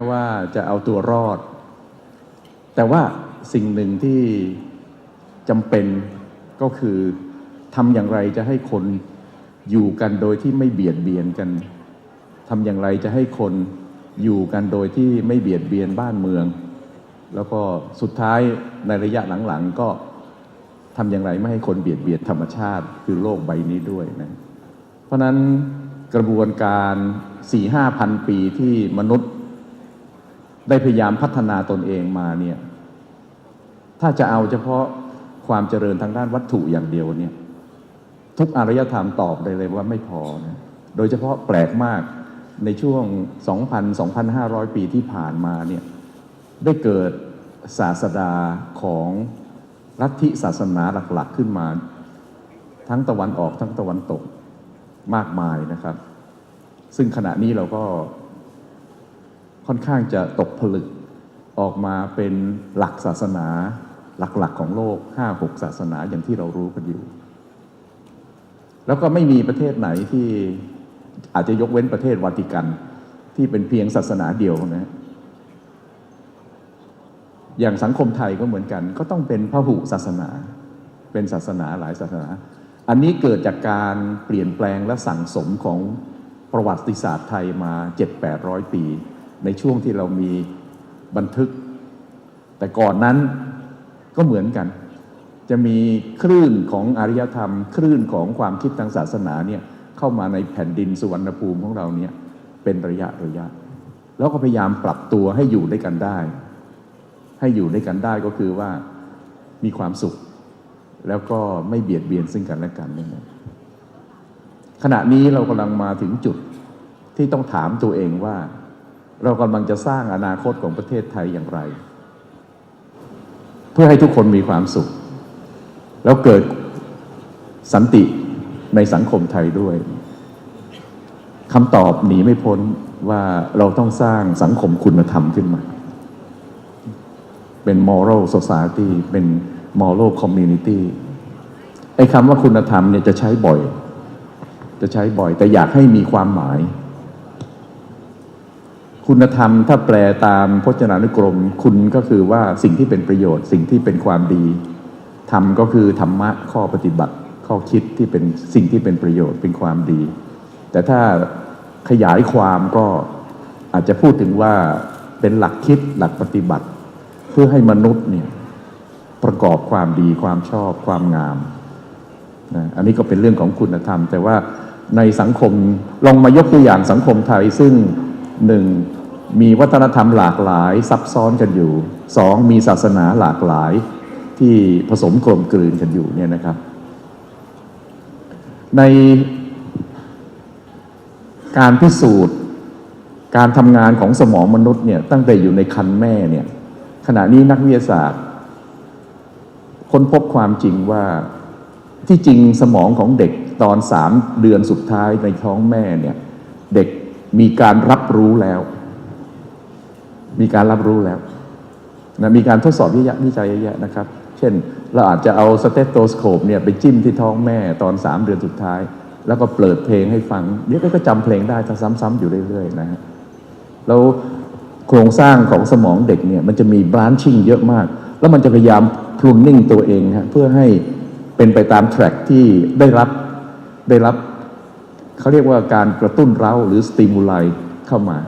ว่าจะเอาตัวรอด แต่ว่าสิ่งหนึ่งที่จำเป็นก็คือทำอย่างไรจะให้คนอยู่กันโดยที่ไม่เบียดเบียนกันทำอย่างไรจะให้คนอยู่กันโดยที่ไม่เบียดเบียนบ้านเมือง แล้วก็สุดท้ายในระยะหลังๆก็ทำอย่างไรไม่ให้คนเบียดเบียนธรรมชาติคือโลกใบนี้ด้วยนะเพราะนั้นกระบวนการ4ี่ห้าพันปีที่มนุษย์ ได้พยายามพัฒนาตนเองมาเนี่ยถ้าจะเอาเฉพาะความเจริญทางด้านวัตถุอย่างเดียวเนี่ยทุกอารยธรรมตอบได้เลยว่าไม่พอนะโดยเฉพาะแปลกมากในช่วง 2,000-2,500 ปีที่ผ่านมาเนี่ยได้เกิดศาสดาของลัทธิศาสนาหลักๆขึ้นมา ทั้งตะวันออกทั้งตะวันตกมากมายนะครับ ซึ่งขณะนี้เราก็ ค่อนข้างจะตกผลึกออกมาเป็นหลักศาสนาหลักๆของโลก 5-6 ศาสนาอย่างที่เรารู้กันอยู่ แล้วก็ไม่มีประเทศไหนที่อาจจะยกเว้นประเทศวาติกันที่เป็นเพียงศาสนาเดียวนะอย่างสังคมไทยก็เหมือนกัน ก็ต้องเป็นพหุศาสนา เป็นศาสนาหลายศาสนา อันนี้เกิดจากการเปลี่ยนแปลงและสั่งสมของประวัติศาสตร์ไทยมา 7-800 ปี ในช่วงที่เรามีบันทึก แต่ก่อนนั้นก็เหมือนกัน จะมีคลื่นของอารยธรรม คลื่นของความคิดทางศาสนาเนี่ยเข้ามาในแผ่นดินสุวรรณภูมิของเราเนี่ยเป็นระยะระยะ แล้วก็พยายามปรับตัวให้อยู่ด้วยกันได้ ให้อยู่ด้วยกันได้ก็คือว่ามีความสุข แล้วก็ไม่เบียดเบียนซึ่งกันและกันนี่นะขณะนี้เรากำลังมาถึงจุดที่ต้องถามตัวเองว่า เรากำลังจะสร้างอนาคตของประเทศไทยอย่างไร เพื่อให้ทุกคนมีความสุข แล้วเกิดสันติในสังคมไทยด้วยคำตอบหนีไม่พ้นว่าเราต้องสร้างสังคมคุณธรรมขึ้นมา เป็น moral society เป็น moral community ไอ้คำว่าคุณธรรมเนี่ยจะใช้บ่อย จะใช้บ่อย แต่อยากให้มีความหมาย คุณธรรมถ้าแปลตามพจนานุกรม คุณก็คือว่าสิ่งที่เป็นประโยชน์ สิ่งที่เป็นความดีธรรมก็คือธรรมะข้อปฏิบัติ ข้อคิดที่เป็นสิ่งที่เป็นประโยชน์เป็นความดี แต่ถ้าขยายความก็อาจจะพูดถึงว่าเป็นหลักคิดหลักปฏิบัติ เพื่อให้มนุษย์เนี่ยประกอบความดีความชอบความงามนะอันนี้ก็เป็นเรื่องของคุณธรรม แต่ว่าในสังคมลองมายกตัวอย่างสังคมไทยซึ่งหนึ่ง มีวัฒนธรรมหลากหลายซับซ้อนกันอยู่สองมีศาสนาหลากหลายที่ผสมกลมกลืนกันอยู่เนี่ยนะครับ ในการพิสูจน์การทำงานของสมองมนุษย์เนี่ยตั้งแต่อยู่ในคันแม่เนี่ยขณะนี้นักวิทยาศาสตร์ค้นพบความจริงว่าที่จริงสมองของเด็กตอนสามเดือนสุดท้ายในท้องแม่เนี่ยเด็กมีการรับรู้แล้ว มีการรับรู้แล้วนะมีการทดสอบวิวิจัยเยอะแยะนะครับ เช่น เราอาจจะเอาสเตตโตสโคปเนี่ยไปจิ้มที่ท้องแม่ตอนสามเดือนสุดท้าย แล้วก็เปิดเพลงให้ฟังเดี๋ยวก็จำเพลงได้ถ้าซ้ำๆอยู่เรื่อยๆนะฮะแล้วโครงสร้างของสมองเด็กเนี่ยมันจะมีบรานชิ่งเยอะมาก แล้วมันจะพยายามพรุนนิ่งตัวเองฮะเพื่อให้เป็นไปตามแทร็กที่ได้รับได้รับเขาเรียกว่าการกระตุ้นเร้าหรือสติมูลไลเข้ามา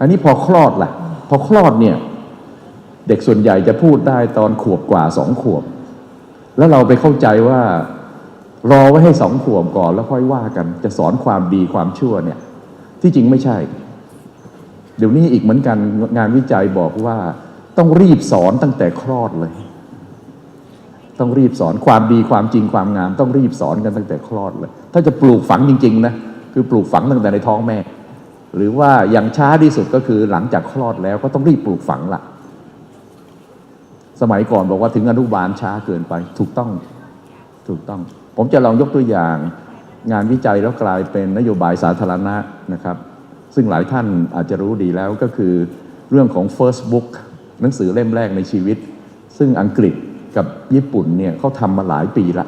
อันนี้พอคลอดล่ะ พอคลอดเนี่ยเด็กส่วนใหญ่จะพูดได้ตอนขวบกว่าสองขวบ แล้วเราไปเข้าใจว่ารอไว้ให้สองขวบก่อนแล้วค่อยว่ากัน จะสอนความดีความชั่วเนี่ย ที่จริงไม่ใช่ เดี๋ยวนี้อีกเหมือนกันงานวิจัยบอกว่า ต้องรีบสอนตั้งแต่คลอดเลย ต้องรีบสอนความดีความจริงความงาม ต้องรีบสอนกันตั้งแต่คลอดเลย ถ้าจะปลูกฝังจริง ๆ นะ คือปลูกฝังตั้งแต่ในท้องแม่ หรือว่าอย่างช้าที่สุดก็คือหลังจากคลอดแล้วก็ต้องรีบปลูกฝังละสมัยก่อนบอกว่าถึงอนุบาลช้าเกินไป ถูกต้องถูกต้อง ผมจะลองยกตัวอย่าง งานวิจัยแล้วกลายเป็นนโยบายสาธารณะนะครับ ซึ่งหลายท่านอาจจะรู้ดีแล้วก็คือเรื่องของ First Book หนังสือเล่มแรกในชีวิต ซึ่งอังกฤษกับญี่ปุ่นเนี่ยเขาทำมาหลายปีละ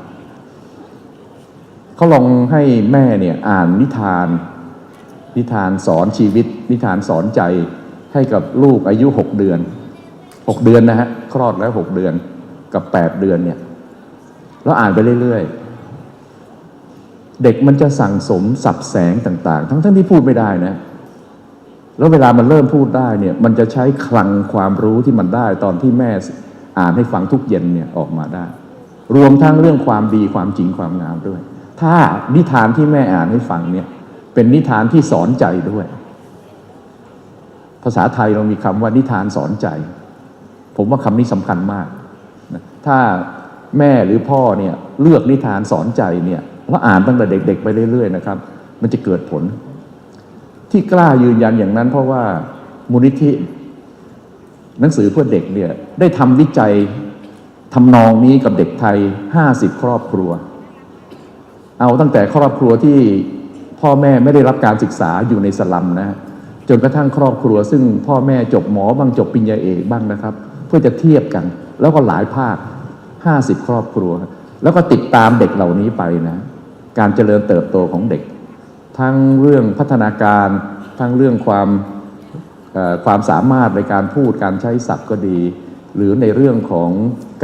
เขาลองให้แม่เนี่ยอ่านนิทาน นิทานสอนชีวิต นิทานสอนใจให้กับลูกอายุหกเดือนหกเดือนนะฮะคลอดแล้วหกเดือนกับแปดเดือนเนี่ยแล้วอ่านไปเรื่อยๆ เด็กมันจะสั่งสมสับแสงต่าง ๆ ทั้งๆที่พูดไม่ได้นะแล้วเวลามันเริ่มพูดได้เนี่ยมันจะใช้คลังความรู้ที่มันได้ตอนที่แม่อ่านให้ฟังทุกเย็นเนี่ยออกมาได้ รวมทั้งเรื่องความดีความจริงความงามด้วย ถ้านิทานที่แม่อ่านให้ฟังเนี่ย เป็นนิทานที่สอนใจด้วย ภาษาไทยเรามีคำว่านิทานสอนใจ ผมว่าคำนี้สำคัญมาก ถ้าแม่หรือพ่อเนี่ยเลือกนิทานสอนใจเนี่ยแล้วอ่านตั้งแต่เด็ก ๆ ไปเรื่อย ๆ นะครับ มันจะเกิดผล ที่กล้ายืนยันอย่างนั้น เพราะว่ามูลนิธิหนังสือเพื่อเด็กเนี่ยได้ทำวิจัยทำนองนี้กับเด็กไทย 50 ครอบครัว เอาตั้งแต่ครอบครัวที่ พ่อแม่ไม่ได้รับการศึกษาอยู่ในสลัมนะจนกระทั่งครอบครัว ซึ่งพ่อแม่จบหมอบ้างจบปริญญาเอกบ้างนะครับ เพื่อจะเทียบกัน แล้วก็หลายภาค 50 ครอบครัว แล้วก็ติดตามเด็กเหล่านี้ไปนะการเจริญเติบโตของเด็ก ทั้งเรื่องพัฒนาการทั้งเรื่องความความสามารถในการพูดการใช้ศัพท์ก็ดี หรือในเรื่องของ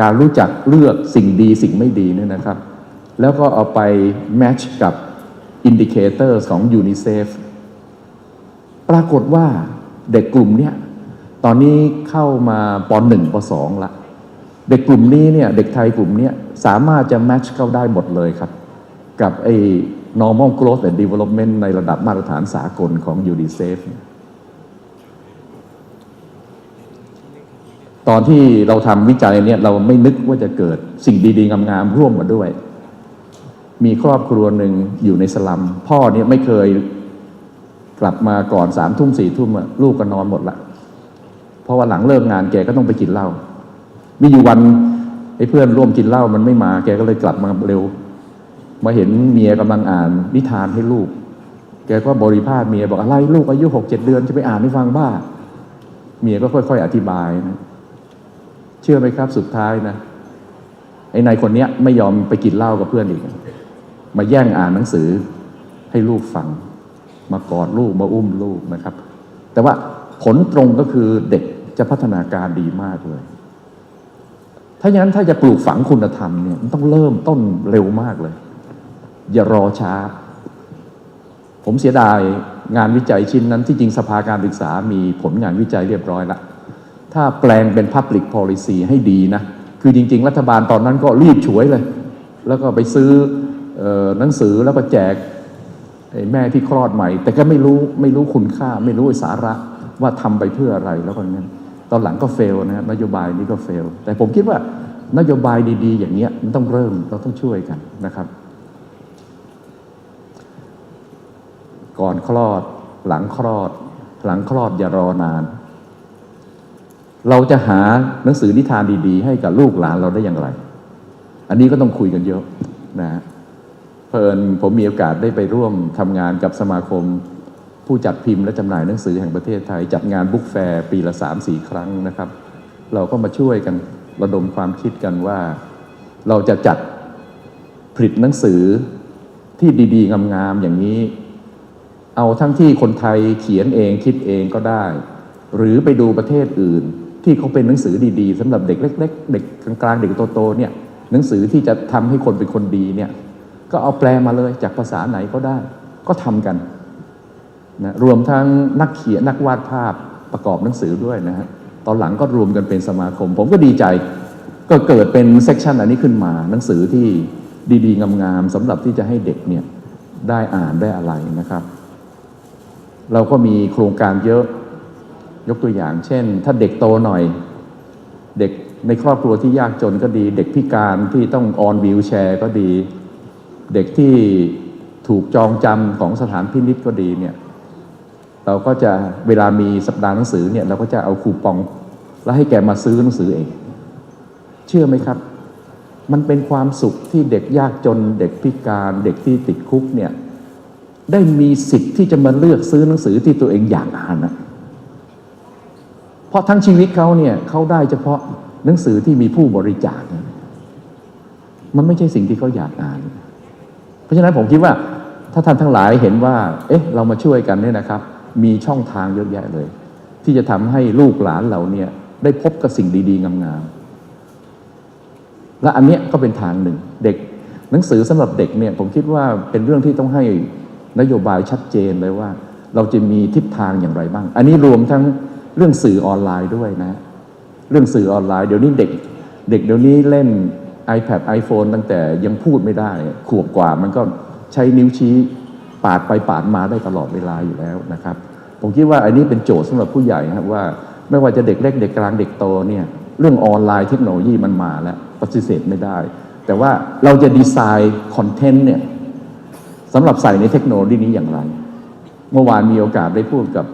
การรู้จักเลือกสิ่งดีสิ่งไม่ดีเนี่ยนะครับ แล้วก็เอาไปแมทช์กับ อินดิเคเตอร์ของยูนิเซฟปรากฏว่าเด็กกลุ่มเนี้ยตอนนี้เข้ามาปหนึ่งปสองละ เด็กกลุ่มนี้เนี่ยเด็กไทยกลุ่มนี้สามารถจะแมทช์เข้าได้หมดเลยครับ กับไอ้ normal growth and development ในระดับมาตรฐานสากลของ UNICEF ตอนที่เราทำวิจัยเนี่ยเราไม่นึกว่าจะเกิดสิ่งดี ๆ งาม ๆ ร่วมมาด้วย มีครอบครัวหนึ่งอยู่ในสลัม พ่อเนี่ยไม่เคยกลับมาก่อนสามทุ่มสี่ทุ่มอะลูกก็นอนหมดละเพราะว่าหลังเลิกงานแกก็ต้องไปกินเหล้ามีอยู่วันไอ้เพื่อนร่วมกินเหล้ามันไม่มา แกก็เลยกลับมาเร็ว มาเห็นเมียกำลังอ่านนิทานให้ลูก แกก็บริพาทเมียบอกอะไรลูกอายุหกเจ็ดเดือนจะไปอ่านให้ฟังบ้า เมียก็ค่อย ๆ อธิบายนะเชื่อไหมครับสุดท้ายนะไอ้นายคนเนี้ยไม่ยอมไปกินเหล้ากับเพื่อนอีก มาแย่งอ่านหนังสือให้ลูกฟัง มากอดลูกมาอุ้มลูกนะครับ แต่ว่าผลตรงก็คือเด็กจะพัฒนาการดีมากเลย ถ้าอย่างนั้นถ้าจะปลูกฝังคุณธรรมเนี่ยมันต้องเริ่มต้นเร็วมากเลย อย่ารอช้า ผมเสียดายงานวิจัยชิ้นนั้นที่จริงสภาการศึกษามีผลงานวิจัยเรียบร้อยละถ้าแปลงเป็น Public Policy ให้ดีนะ คือจริง ๆ รัฐบาลตอนนั้นก็รีบฉวยเลย แล้วก็ไปซื้อเออ หนังสือแล้วก็แจกไอ้แม่ที่คลอดใหม่ แต่ก็ไม่รู้ไม่รู้คุณค่า ไม่รู้ไอ้สาระว่าทำไปเพื่ออะไรแล้วก็นั้นตอนหลังก็เฟลนะครับนโยบายนี้ก็เฟล แต่ผมคิดว่านโยบายดี ๆ อย่างเงี้ยมันต้องเริ่มเราต้องช่วยกันนะครับ ก่อนคลอดหลังคลอด หลังคลอดอย่ารอนาน เราจะหาหนังสือนิทานดี ๆ ให้กับลูกหลานเราได้อย่างไร อันนี้ก็ต้องคุยกันเยอะนะฮะ เพลินผมมีโอกาสได้ไปร่วมทำงานกับสมาคม ผู้จัดพิมพ์และจำหน่ายหนังสือแห่งประเทศไทย จัดงานบุ๊กแฟร์ปีละสามสี่ครั้งนะครับ เราก็มาช่วยกันระดมความคิดกันว่า เราจะจัดผลิตหนังสือที่ดี ๆ งามๆอย่างนี้ เอาทั้งที่คนไทยเขียนเองคิดเองก็ได้ หรือไปดูประเทศอื่น ที่เขาเป็นหนังสือดีๆสำหรับเด็กเล็ก ๆ เด็กกลางๆเด็กโตๆเนี่ยหนังสือที่จะทำให้คนเป็นคนดีเนี่ย ก็เอาแปลมาเลยจากภาษาไหนก็ได้ ก็ทำกันนะรวมทั้งนักเขียนนักวาดภาพประกอบหนังสือด้วยนะฮะตอนหลังก็รวมกันเป็นสมาคม ผมก็ดีใจ ก็เกิดเป็นเซกชันอันนี้ขึ้นมา หนังสือที่ดีๆงามๆสำหรับที่จะให้เด็กเนี่ยได้อ่านได้อะไรนะครับ เราก็มีโครงการเยอะยกตัวอย่าง เช่น ถ้าเด็กโตหน่อย เด็กในครอบครัวที่ยากจนก็ดี เด็กพิการที่ต้องออนวีลแชร์ก็ดี เด็กที่ถูกจองจำของสถานพินิษก็ดีเนี่ยเราก็จะเวลามีสัปดาห์หนังสือเนี่ยเราก็จะเอาคูปอง แล้วให้แกมาซื้อหนังสือเอง เชื่อไหมครับ มันเป็นความสุขที่เด็กยากจนเด็กพิการ เด็กที่ติดคุกเนี่ยได้มีสิทธิ์ที่จะมาเลือกซื้อหนังสือที่ตัวเองอยากอ่านนะเพราะทั้งชีวิตเขาเนี่ยเขาได้เฉพาะหนังสือที่มีผู้บริจาคนะมันไม่ใช่สิ่งที่เขาอยากอ่าน ราะฉะนั้นผมคิดว่าถ้าท่านทั้งหลายเห็นว่า เอ๊ะ เรามาช่วยกันเนี่ยนะครับ มีช่องทางเยอะแยะเลย ที่จะทำให้ลูกหลานเราเนี่ยได้พบกับสิ่งดีๆ งามๆ และอันเนี้ยก็เป็นทางหนึ่ง เด็กหนังสือสำหรับเด็กเนี่ยผมคิดว่าเป็นเรื่องที่ต้องให้นโยบายชัดเจนเลยว่า เราจะมีทิศทางอย่างไรบ้าง อันนี้รวมทั้งเรื่องสื่อออนไลน์ด้วยนะ เรื่องสื่อออนไลน์เดี๋ยวนี้เด็ก เด็กเดี๋ยวนี้เล่น iPad iPhone ตั้งแต่ยังพูดไม่ได้ ขวบกว่ามันก็ใช้นิ้วชี้ปาดไปปาดมาได้ตลอดเวลาอยู่แล้วนะครับ ผมคิดว่าอันนี้เป็นโจทย์สำหรับผู้ใหญ่นะครับว่าไม่ว่าจะเด็กเล็กเด็กกลางเด็กโตเนี่ยเรื่องออนไลน์เทคโนโลยีมันมาแล้วปฏิเสธไม่ได้ แต่ว่าเราจะดีไซน์คอนเทนต์เนี่ยสำหรับใส่ในเทคโนโลยีนี้อย่างไร เมื่อวานมีโอกาสได้พูดกับ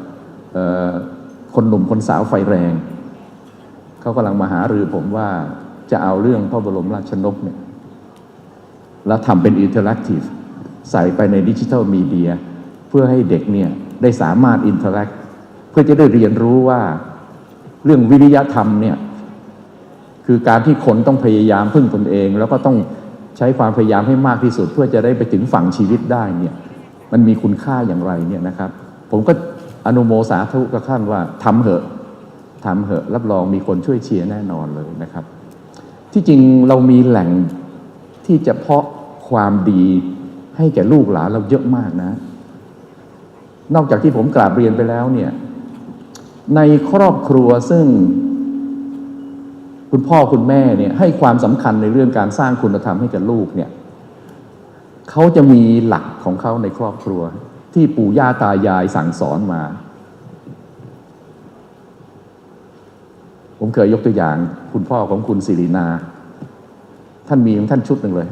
คนหนุ่มคนสาวไฟแรง เขากำลังมาหารือผมว่า จะเอาเรื่องพระบรมราชนกเนี่ยแล้วทำเป็นอินเทอร์แอคทีฟใส่ไปในดิจิทัลมีเดียเพื่อให้เด็กเนี่ยได้สามารถอินเทอร์แอคเพื่อจะได้เรียนรู้ว่าเรื่องวิริยะธรรมเนี่ยคือการที่คนต้องพยายามพึ่งตนเอง แล้วก็ต้องใช้ความพยายามให้มากที่สุด เพื่อจะได้ไปถึงฝั่งชีวิตได้เนี่ยมันมีคุณค่าอย่างไรเนี่ยนะครับ ผมก็อนุโมสาธุกับท่านว่าทำเหอะทำเหอะ รับรองมีคนช่วยเชียร์แน่นอนเลยนะครับ ที่จริงเรามีแหล่งที่จะเพาะความดีให้แก่ลูกหลานเราเยอะมากนะ นอกจากที่ผมกราบเรียนไปแล้วเนี่ย ในครอบครัวซึ่ง คุณพ่อคุณแม่เนี่ยให้ความสำคัญในเรื่องการสร้างคุณธรรมให้กับลูกเนี่ยเขาจะมีหลักของเขาในครอบครัว ที่ปู่ย่าตายายสั่งสอนมา ผมเคยยกตัวอย่าง คุณพ่อของคุณสิรินา ท่านมีของท่านชุดหนึ่งเลย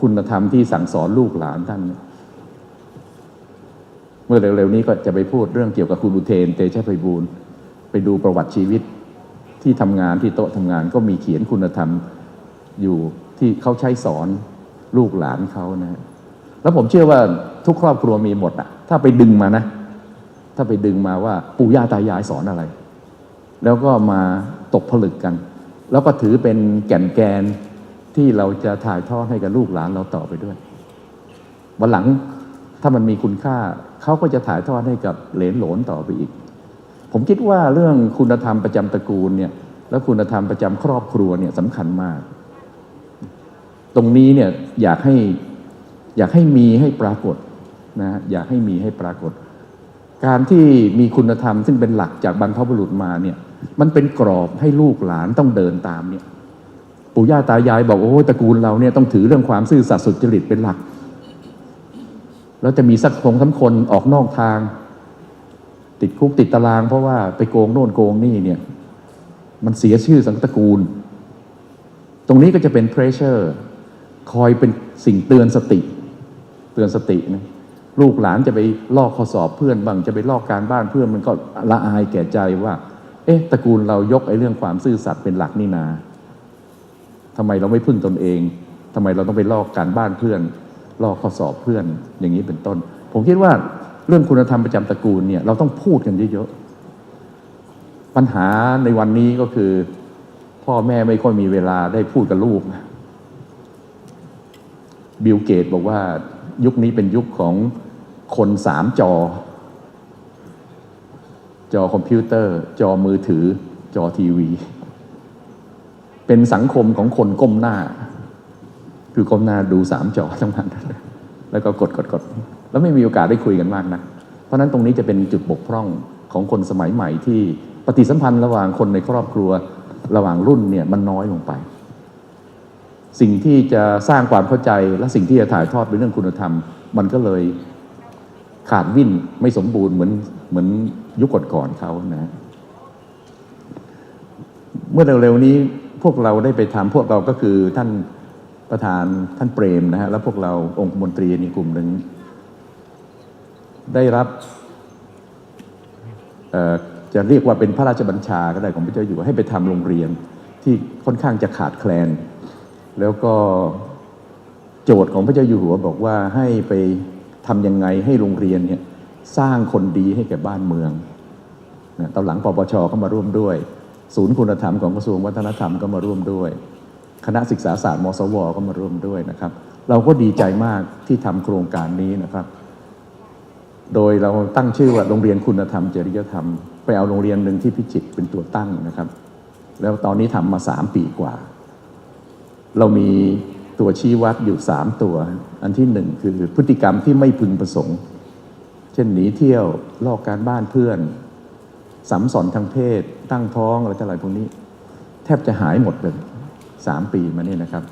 คุณธรรมที่สั่งสอนลูกหลานท่าน เมื่อเร็วๆนี้ก็จะไปพูดเรื่องเกี่ยวกับคุณอุเทนเตชะไพบูลย์ไปดูประวัติชีวิตที่ทำงานที่โต๊ะทำงานก็มีเขียนคุณธรรมอยู่ที่เขาใช้สอนลูกหลานเขานะฮะแล้วผมเชื่อว่าทุกครอบครัวมีหมดอะถ้าไปดึงมานะ ถ้าไปดึงมาว่าปู่ย่าตายายสอนอะไร แล้วก็มา ตกผลึกกัน แล้วก็ถือเป็นแก่นแกนที่เราจะถ่ายทอดให้กับลูกหลานเราต่อไปด้วย วันหลังถ้ามันมีคุณค่าเขาก็จะถ่ายทอดให้กับเหลนหลนต่อไปอีก ผมคิดว่าเรื่องคุณธรรมประจำตระกูลเนี่ยและคุณธรรมประจำครอบครัวเนี่ยสำคัญมาก ตรงนี้เนี่ยอยากให้อยากให้มีให้ปรากฏนะฮะอยากให้มีให้ปรากฏ การที่มีคุณธรรมซึ่งเป็นหลักจากบรรพบุรุษมาเนี่ย มันเป็นกรอบให้ลูกหลานต้องเดินตามเนี่ยปู่ย่าตายายบอกโอ้ยตระกูลเราเนี่ยต้องถือเรื่องความซื่อสัตย์สุจริตเป็นหลัก แล้วจะมีสักคงทั้งคนออกนอกทาง ติดคุกติดตาราง เพราะว่าไปโกงโน่นโกงนี่เนี่ย มันเสียชื่อสังตระกูล ตรงนี้ก็จะเป็นเพรสเชอร์คอยเป็นสิ่งเตือนสติ เตือนสตินะลูกหลานจะไปลอกข้อสอบเพื่อนบ้างจะไปลอกการบ้านเพื่อนมันก็ละอายแก่ใจว่า เอ๊ะตระกูลเรายกไอ้เรื่องความซื่อสัตย์เป็นหลักนี่นาทำไมเราไม่พึ่งตนเองทำไมเราต้องไปลอกการบ้านเพื่อน ลอกข้อสอบเพื่อนอย่างนี้เป็นต้น ผมคิดว่าเรื่องคุณธรรมประจำตระกูลเนี่ยเราต้องพูดกันเยอะๆปัญหาในวันนี้ก็คือ พ่อแม่ไม่ค่อยมีเวลาได้พูดกับลูกบิลเกตบอกว่ายุคนี้เป็นยุคของคนสามจอ จอคอมพิวเตอร์ จอมือถือ จอทีวี เป็นสังคมของคนก้มหน้า คือก้มหน้าดูสามจอทั้งวันแล้วก็กดกดกดแล้วไม่มีโอกาสได้คุยกันมากนะเพราะฉะนั้นตรงนี้จะเป็นจุดบกพร่องของคนสมัยใหม่ที่ปฏิสัมพันธ์ระหว่างคนในครอบครัวระหว่างรุ่นเนี่ยมันน้อยลงไป สิ่งที่จะสร้างความเข้าใจและสิ่งที่จะถ่ายทอดเป็นเรื่องคุณธรรม มันก็เลย ขาดวิ่นไม่สมบูรณ์เหมือนเหมือนยุคก่อนๆเขานะ เมื่อเร็วๆนี้พวกเราได้ไปทำพวกเราก็คือท่านประธานท่านเปรมนะฮะแล้วพวกเราองคมนตรีในกลุ่มหนึ่งได้รับจะเรียกว่าเป็นพระราชบัญชาก็ได้ของพระเจ้าอยู่หัวให้ไปทำโรงเรียนที่ค่อนข้างจะขาดแคลน แล้วก็โจทย์ของพระเจ้าอยู่หัวบอกว่าให้ไป ทำยังไงให้โรงเรียนเนี่ยสร้างคนดีให้แก่บ้านเมืองนะตอนหลังปปชก็มาร่วมด้วย ศูนย์คุณธรรมของกระทรวงวัฒนธรรมก็มาร่วมด้วย คณะศึกษาศาสตร์มสว ก็มาร่วมด้วยนะครับ เราก็ดีใจมากที่ทำโครงการนี้นะครับ โดยเราตั้งชื่อว่าโรงเรียนคุณธรรมจริยธรรม ไปเอาโรงเรียนหนึ่งที่พิจิตรเป็นตัวตั้งนะครับ แล้วตอนนี้ทำมาสามปีกว่า เรามี ตัวชี้วัดอยู่สามตัว อันที่หนึ่งคือพฤติกรรมที่ไม่พึงประสงค์ เช่นหนีเที่ยวลอกการบ้านเพื่อนสัมสอนทางเพศ ตั้งท้องอะไรต่ออะไรพวกนี้ แทบจะหายหมดเลยสามปีมาเนี่ยนะครับ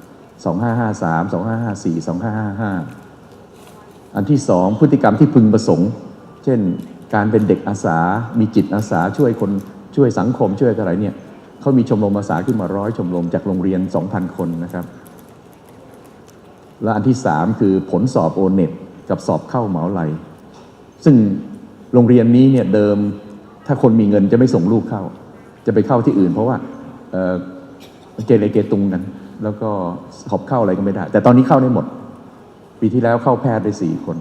สองห้าห้าสามสองห้าห้าสี่สองห้าห้าห้าอันที่สองพฤติกรรมที่พึงประสงค์ เช่นการเป็นเด็กอาสา มีจิตอาสาช่วยคนช่วยสังคมช่วยอะไรเนี่ยเขามีชมรมอาสาขึ้นมาร้อยชมรมจากโรงเรียน 2,000 คนนะครับ และอันที่สามคือผลสอบโอเน็ตกับสอบเข้าเหมาไหลซึ่งโรงเรียนนี้เนี่ยเดิมถ้าคนมีเงินจะไม่ส่งลูกเข้า จะไปเข้าที่อื่น เพราะว่าเอ่อเกเรเกตุงกัน แล้วก็สอบเข้าอะไรก็ไม่ได้ แต่ตอนนี้เข้าได้หมด ปีที่แล้วเข้าแพทย์ได้สี่คน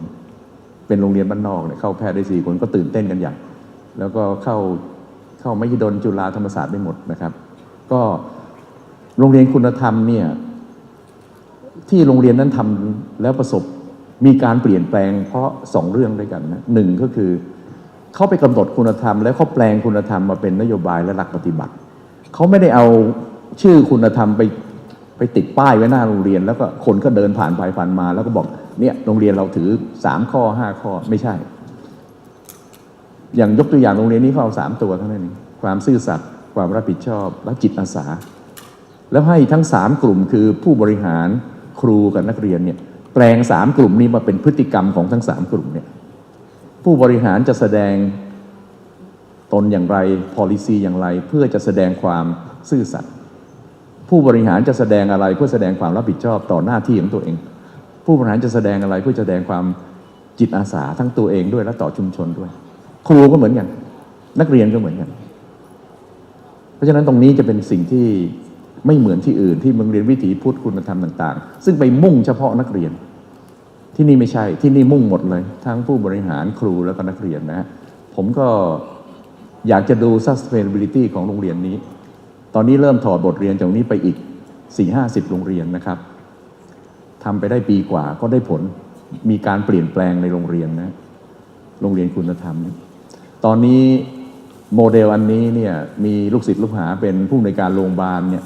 เป็นโรงเรียนบ้านนอกเนี่ยเข้าแพทย์ได้สี่คนก็ตื่นเต้นกันอย่าง แล้วก็เข้าเข้ามหิดลจุฬาธรรมศาสตร์ได้หมดนะครับ ก็โรงเรียนคุณธรรมเนี่ย ที่โรงเรียนนั้นทำแล้วประสบมีการเปลี่ยนแปลงเพราะสองเรื่องด้วยกันนะหนึ่งก็คือเขาไปกำหนดคุณธรรม แล้วเขาแปลงคุณธรรมมาเป็นนโยบายและหลักปฏิบัติเขาไม่ได้เอาชื่อคุณธรรมไปไปติดป้ายไว้หน้าโรงเรียน แล้วก็คนก็เดินผ่านไปผ่านมา แล้วก็บอกเนี่ยโรงเรียนเราถือสามข้อห้าข้อไม่ใช่ อย่างยกตัวอย่างโรงเรียนนี้เขาเอาสามตัวเท่านั้นเองความซื่อสัตย์ความรับผิดชอบและจิตอาสา แล้วให้ทั้งสามกลุ่มคือผู้บริหาร ครูกับนักเรียนเนี่ยแปลงสามกลุ่มนี้มาเป็นพฤติกรรมของทั้งสามกลุ่มเนี่ยผู้บริหารจะแสดงตนอย่างไร policy อย่างไร เพื่อจะแสดงความซื่อสัตย์ผู้บริหารจะแสดงอะไรเพื่อแสดงความรับผิดชอบต่อหน้าที่ของตัวเอง ผู้บริหารจะแสดงอะไรเพื่อแสดงความจิตอาสาทั้งตัวเองด้วยและต่อชุมชนด้วย ครูก็เหมือนกันนักเรียนก็เหมือนกัน เพราะฉะนั้นตรงนี้จะเป็นสิ่งที่ ไม่เหมือนที่อื่นที่โรงเรียนวิถีพุทธคุณธรรมต่าง ๆ ซึ่งไปมุ่งเฉพาะนักเรียน ที่นี่ไม่ใช่ที่นี่มุ่งหมดเลย ทั้งผู้บริหารครูแล้วก็นักเรียนนะฮะผมก็อยากจะดู sustainability ของโรงเรียนนี้ ตอนนี้เริ่มถอดบทเรียนจากนี้ไปอีก 4-50 โรงเรียนนะครับทำไปได้ปีกว่าก็ได้ผลมีการเปลี่ยนแปลงในโรงเรียนนะโรงเรียนคุณธรรม ตอนนี้โมเดลอันนี้เนี่ยมีลูกศิษย์ลูกหาเป็นผู้ในการโรงพยาบาลเนี่ย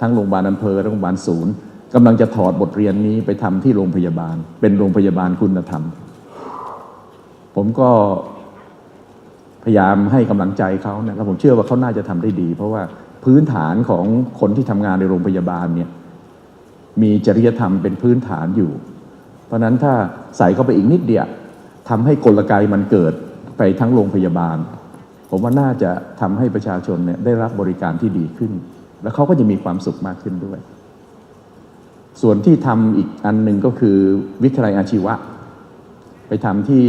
ทั้งโรงพยาบาลอำเภอและโรงพยาบาลศูนย์กำลังจะถอดบทเรียนนี้ไปทำที่โรงพยาบาล เป็นโรงพยาบาลคุณธรรม ผมก็พยายามให้กำลังใจเขานะแล้วผมเชื่อว่าเขาน่าจะทำได้ดี เพราะว่าพื้นฐานของคนที่ทำงานในโรงพยาบาลเนี่ยมีจริยธรรมเป็นพื้นฐานอยู่ เพราะฉะนั้นถ้าใส่เข้าไปอีกนิดเดียวทำให้กลไกมันเกิดไปทั้งโรงพยาบาล ผมว่าน่าจะทำให้ประชาชนเนี่ยได้รับบริการที่ดีขึ้น แล้วเขาก็จะมีความสุขมากขึ้นด้วย ส่วนที่ทำอีกอันหนึ่งก็คือวิทยาลัยอาชีวะ ไปทำที่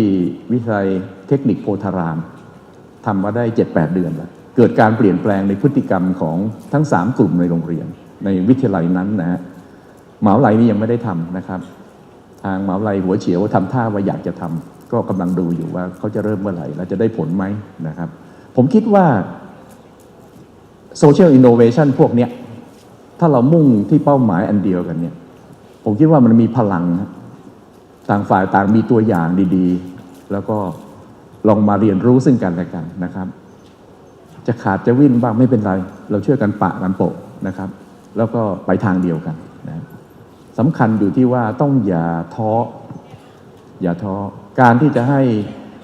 วิทยาลัยเทคนิคโพธารามทำมาได้ 7-8 เดือนแล้ว เกิดการเปลี่ยนแปลงในพฤติกรรมของทั้ง 3 กลุ่มในโรงเรียน ในวิทยาลัยนั้นนะฮะหมหาวิทยาลัยนี้ยังไม่ได้ทำนะครับ ทางหมหาวิทยาลัยหัวเฉียวทำท่าว่าอยากจะทำก็กำลังดูอยู่ว่าเขาจะเริ่มเมื่อไหร่ และจะได้ผลไหมนะครับ ผมคิดว่า โซเชียลอินโนเวชันพวกเนี้ยถ้าเรามุ่งที่เป้าหมายอันเดียวกันเนี่ย ผมคิดว่ามันมีพลัง ต่างฝ่ายต่างมีตัวอย่างดีๆ แล้วก็ลองมาเรียนรู้ซึ่งกันและกันนะครับ จะขาดจะวิ่นบ้างไม่เป็นไร เราช่วยกันปะกันโปะนะครับ แล้วก็ไปทางเดียวกันนะสำคัญอยู่ที่ว่าต้องอย่าท้ออย่าท้อการที่จะให้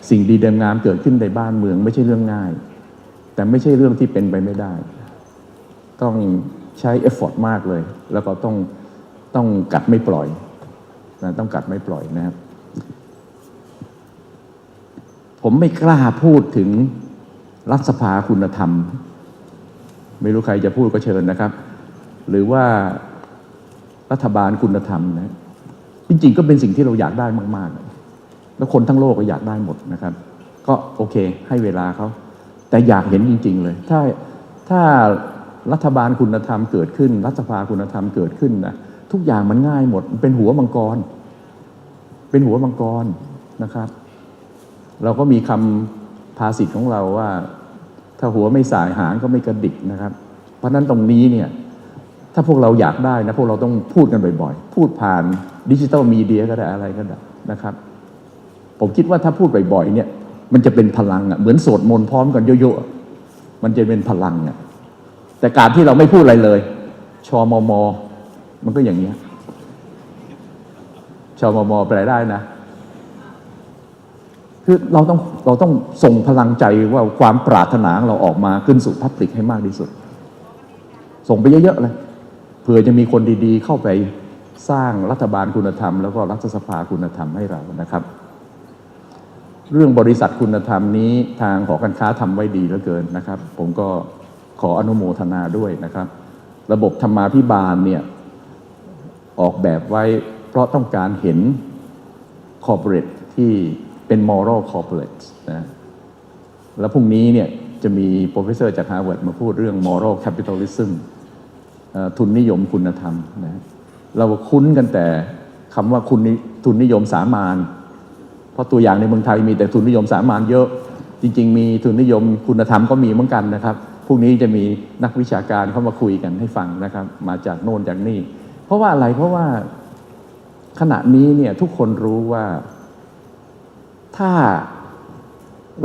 สิ่งดีเด่นงามเกิดขึ้นในบ้านเมือง ไม่ใช่เรื่องง่าย แต่ไม่ใช่เรื่องที่เป็นไปไม่ได้ ต้องใช้เอฟฟอร์ตมากเลย แล้วก็ต้องต้องกัดไม่ปล่อยนะต้องกัดไม่ปล่อยนะครับ ผมไม่กล้าพูดถึงรัฐสภาคุณธรรม ไม่รู้ใครจะพูดก็เชิญนะครับ หรือว่ารัฐบาลคุณธรรมนะจริงๆก็เป็นสิ่งที่เราอยากได้มาก ๆ แล้วคนทั้งโลกก็อยากได้หมดนะครับ ก็โอเคให้เวลาเขาแต่อยากเห็นจริง ๆ เลย ถ้าถ้า รัฐบาลคุณธรรมเกิดขึ้น รัฐสภาคุณธรรมเกิดขึ้นนะทุกอย่างมันง่ายหมดเป็นหัวมังกร เป็นหัวมังกรนะครับ เราก็มีคำภาษิตของเราว่า ถ้าหัวไม่สายหางก็ไม่กระดิกนะครับ เพราะฉะนั้นตรงนี้เนี่ยถ้าพวกเราอยากได้นะพวกเราต้องพูดกันบ่อยๆ พูดผ่านดิจิทัลมีเดียก็ได้อะไรก็ได้นะครับ ผมคิดว่าถ้าพูดบ่อยๆเนี่ย มันจะเป็นพลังอะเหมือนสวดมนต์พร้อมกันเยอะๆมันจะเป็นพลังอะ แต่การที่เราไม่พูดอะไรเลย ชมม มันก็อย่างนี้ยชมมแปลได้นะ คือเราต้องเราต้องส่งพลังใจว่าความปรารถนาเราออกมาขึ้นสู่พับลิกให้มากที่สุด ส่งไปเยอะๆเลยเผื่อจะมีคนดีๆ เข้าไปสร้างรัฐบาลคุณธรรม แล้วก็รัฐสภาคุณธรรมให้เรานะครับ เรื่องบริษัทคุณธรรมนี้ทางหอการค้าทำไว้ดีเหลือเกินนะครับ ผมก็ ขออนุโมทนาด้วยนะครับ ระบบธรรมาภิบาลเนี่ยออกแบบไว้เพราะต้องการเห็น corporate ที่เป็น moral corporate นะแล้วพรุ่งนี้เนี่ยจะมี professor จาก Harvard มาพูดเรื่อง moral capitalism เอ่อทุนนิยมคุณธรรมนะเราคุ้นกันแต่คำว่าคุณนิทุนนิยมสามานเพราะตัวอย่างในเมืองไทยมีแต่ทุนนิยมสามานเยอะ จริง ๆ มีทุนนิยมคุณธรรมก็มีเหมือนกันนะครับ พรุ่งนี้จะมีนักวิชาการเข้ามาคุยกันให้ฟังนะครับ มาจากโน่นจากนี่ เพราะว่าอะไรเพราะว่าขณะนี้เนี่ยทุกคนรู้ว่าถ้า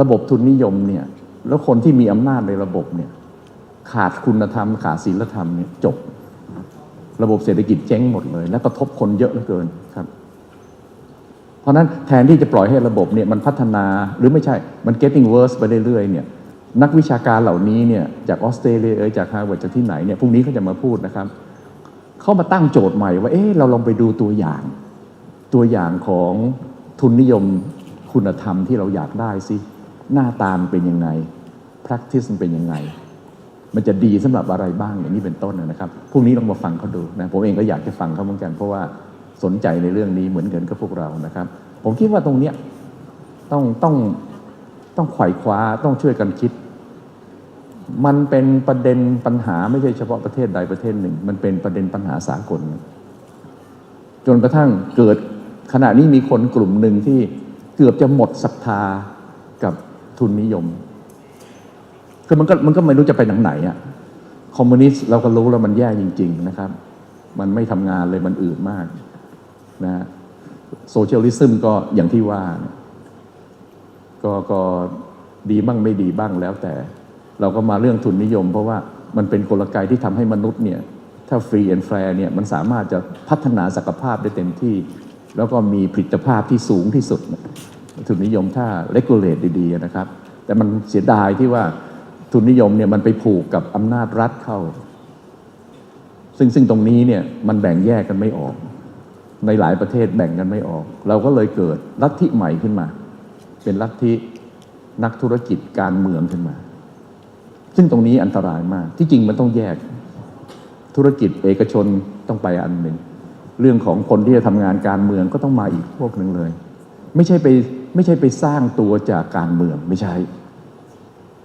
ระบบทุนนิยมเนี่ยแล้วคนที่มีอำนาจในระบบเนี่ยขาดคุณธรรม ขาดศีลธรรมเนี่ยจบ ระบบเศรษฐกิจเจ๊งหมดเลย และกระทบคนเยอะเหลือเกินครับ เพราะนั้นแทนที่จะปล่อยให้ระบบเนี่ยมันพัฒนาหรือไม่ใช่มัน getting worse ไปเรื่อยๆเนี่ย นักวิชาการเหล่านี้เนี่ยจากออสเตรเลียเอยจากฮาร์วาร์ดจากที่ไหนเนี่ยพรุ่งนี้เขาจะมาพูดนะครับเขามาตั้งโจทย์ใหม่ว่าเอ๊ะเราลองไปดูตัวอย่าง ตัวอย่างของทุนนิยมคุณธรรมที่เราอยากได้สิหน้าตามเป็นยังไง practice มันเป็นยังไง มันจะดีสำหรับอะไรบ้างอย่างนี้เป็นต้นนะครับพรุ่งนี้ลองมาฟังเขาดูนะผมเองก็อยากจะฟังเขาเหมือนกัน เพราะว่าสนใจในเรื่องนี้เหมือนกันกับพวกเรานะครับ ผมคิดว่าตรงเนี้ยต้องต้อง ต้องไขว่คว้าต้องช่วยกันคิด มันเป็นประเด็นปัญหาไม่ใช่เฉพาะประเทศใดประเทศหนึ่ง มันเป็นประเด็นปัญหาสากล จนกระทั่งเกิดขณะนี้มีคนกลุ่มหนึ่งที่เกือบจะหมดศรัทธากับทุนนิยมคือมันก็มันก็ไม่รู้จะไปทางไหนอะคอมมิวนิสต์เราก็รู้แล้วมันแย่จริง ๆ นะครับ มันไม่ทำงานเลยมันอืดมากนะโซเชียลิซึมก็อย่างที่ว่านี่ย ก็ก็ดีบ้างไม่ดีบ้างแล้วแต่ เราก็มาเรื่องทุนนิยม เพราะว่ามันเป็นกลไกที่ทำให้มนุษย์เนี่ยถ้าฟรีแอนแฟร์เนี่ยมันสามารถจะพัฒนาศักยภาพได้เต็มที่ แล้วก็มีผลิตภาพที่สูงที่สุด ทุนนิยมถ้าเลกูเลตดีๆนะครับ แต่มันเสียดายที่ว่าทุนนิยมเนี่ยมันไปผูกกับอำนาจรัฐเข้า ซึ่งซึ่งตรงนี้เนี่ยมันแบ่งแยกกันไม่ออก ในหลายประเทศแบ่งกันไม่ออก เราก็เลยเกิดลัทธิใหม่ขึ้นมา เป็นลัทธินักธุรกิจการเมืองขึ้นมา ซึ่งตรงนี้อันตรายมาก ที่จริงมันต้องแยก ธุรกิจเอกชนต้องไปอันหนึ่ง เรื่องของคนที่จะทำงานการเมืองก็ต้องมาอีกพวกหนึ่งเลย ไม่ใช่ไปไม่ใช่ไปสร้างตัวจากการเมืองไม่ใช่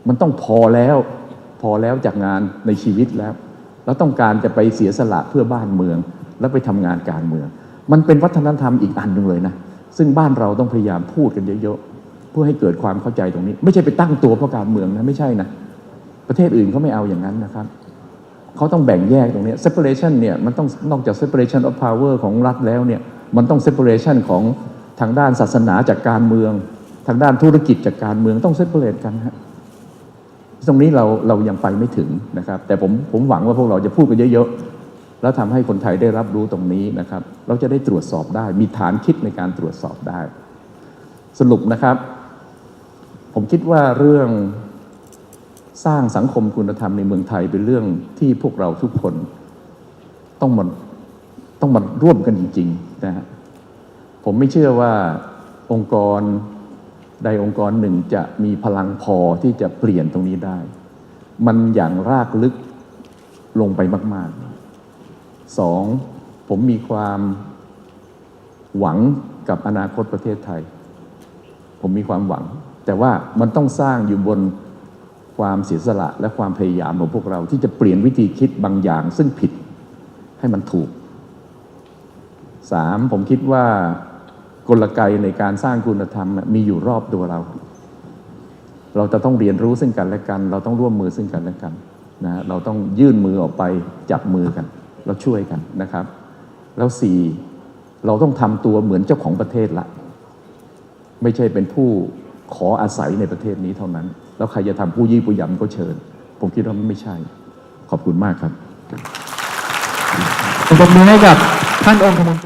มันต้องพอแล้ว พอแล้วจากงานในชีวิตแล้ว แล้วต้องการจะไปเสียสละเพื่อบ้านเมือง แล้วไปทำงานการเมือง มันเป็นวัฒนธรรมอีกอันหนึ่งเลยนะ ซึ่งบ้านเราต้องพยายามพูดกันเยอะๆ พื่อให้เกิดความเข้าใจตรงนี้ ไม่ใช่ไปตั้งตัวเพราะการเมืองนะไม่ใช่นะประเทศอื่นเขาไม่เอาอย่างนั้นนะครับเขาต้องแบ่งแยกตรงนี้ separation เนี่ยมันต้องนอกจาก separation of power ของรัฐแล้วเนี่ยมันต้อง separation ของทางด้านศาสนาจากการเมือง ทางด้านธุรกิจจากการเมืองต้อง separate กันฮะตรงนี้เราเรายังไปไม่ถึงนะครับ แต่ผมผมหวังว่าพวกเราจะพูดกันเยอะๆแล้วทำให้คนไทยได้รับรู้ตรงนี้นะครับ เราจะได้ตรวจสอบได้ มีฐานคิดในการตรวจสอบได้ สรุปนะครับ ผมคิดว่าเรื่องสร้างสังคมคุณธรรมในเมืองไทยเป็นเรื่องที่พวกเราทุกคนต้องมาต้องมาร่วมกันจริงๆนะฮะผมไม่เชื่อว่าองค์กรใดองค์กรหนึ่งจะมีพลังพอที่จะเปลี่ยนตรงนี้ได้ มันอย่างรากลึกลงไปมากๆสองผมมีความหวังกับอนาคตประเทศไทย ผมมีความหวัง แต่ว่ามันต้องสร้างอยู่บนความเสียสละและความพยายามของพวกเราที่จะเปลี่ยนวิธีคิดบางอย่าง ซึ่งผิดให้มันถูกสามผมคิดว่ากลไกในการสร้างคุณธรรมมีอยู่รอบตัวเรา เราจะต้องเรียนรู้ซึ่งกันและกัน เราต้องร่วมมือซึ่งกันและกันนะเราต้องยื่นมือออกไปจับมือกันแล้วช่วยกันนะครับ แล้วสี่เราต้องทำตัวเหมือนเจ้าของประเทศละ ไม่ใช่เป็นผู้ ขออาศัยในประเทศนี้เท่านั้น แล้วใครจะทำผู้ยี่ผู้ยำก็เชิญ ผมคิดว่าไม่ใช่ ขอบคุณมากครับปรบมือให้กับท่านองคมนตรี